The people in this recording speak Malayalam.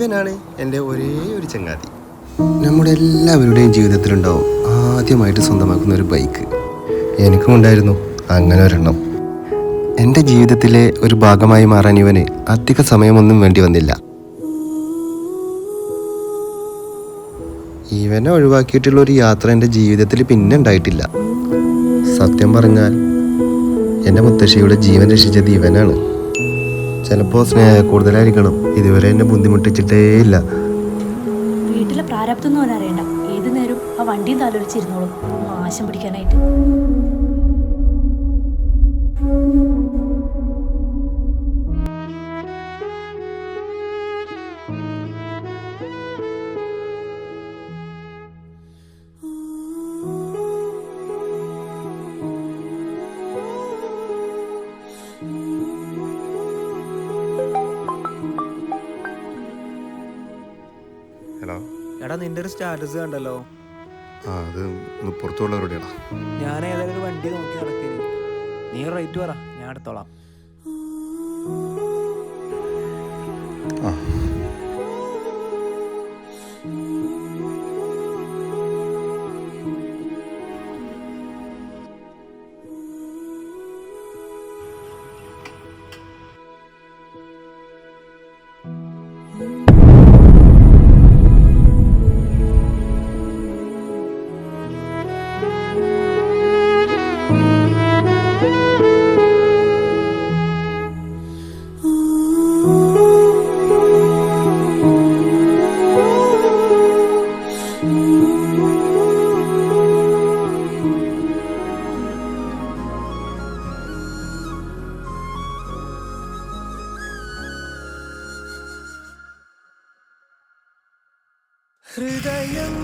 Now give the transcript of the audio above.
ഇവനാണ് എന്റെ ഒരേ ഒരു ചങ്ങാതി. നമ്മുടെ എല്ലാവരുടെയും ജീവിതത്തിലുണ്ടാവും ആദ്യമായിട്ട് സ്വന്തമാക്കുന്ന ഒരു ബൈക്ക്. എനിക്കും ഉണ്ടായിരുന്നു അങ്ങനെ ഒരെണ്ണം. എന്റെ ജീവിതത്തിലെ ഒരു ഭാഗമായി മാറാൻ ഇവന് അധിക സമയമൊന്നും വേണ്ടി വന്നില്ല. ഇവനെ ഒഴിവാക്കിയിട്ടുള്ള ഒരു യാത്ര എന്റെ ജീവിതത്തിൽ പിന്നെ ഉണ്ടായിട്ടില്ല. സത്യം പറഞ്ഞാൽ എന്റെ മുത്തശ്ശിയുടെ ജീവൻ രക്ഷിച്ചത് ഇവനാണ്. ചിലപ്പോൾ സ്നേഹ കൂടുതലായിരിക്കണം. ഇതുവരെ എന്നെ ബുദ്ധിമുട്ടിച്ചിട്ടേ ഇല്ല വീട്ടിലെ അവൻ അറിയണ്ട ഏത് നേരം ആ വണ്ടിയും താലോലിച്ചിരുന്നോളും മാശം പിടിക്കാനായിട്ട്. എടാ നിന്റെ ഒരു സ്റ്റാറ്റസ് കണ്ടല്ലോ. ആ അത് ഒന്ന് പുറത്തുള്ളവരോടെയാടാ ഞാൻ ഏതായാലും ഒരു വണ്ടി നോക്കി നടക്കുന്നു നീ റേറ്റ് പറ ഞാൻ എടുത്തോളാം. ഹൃദയം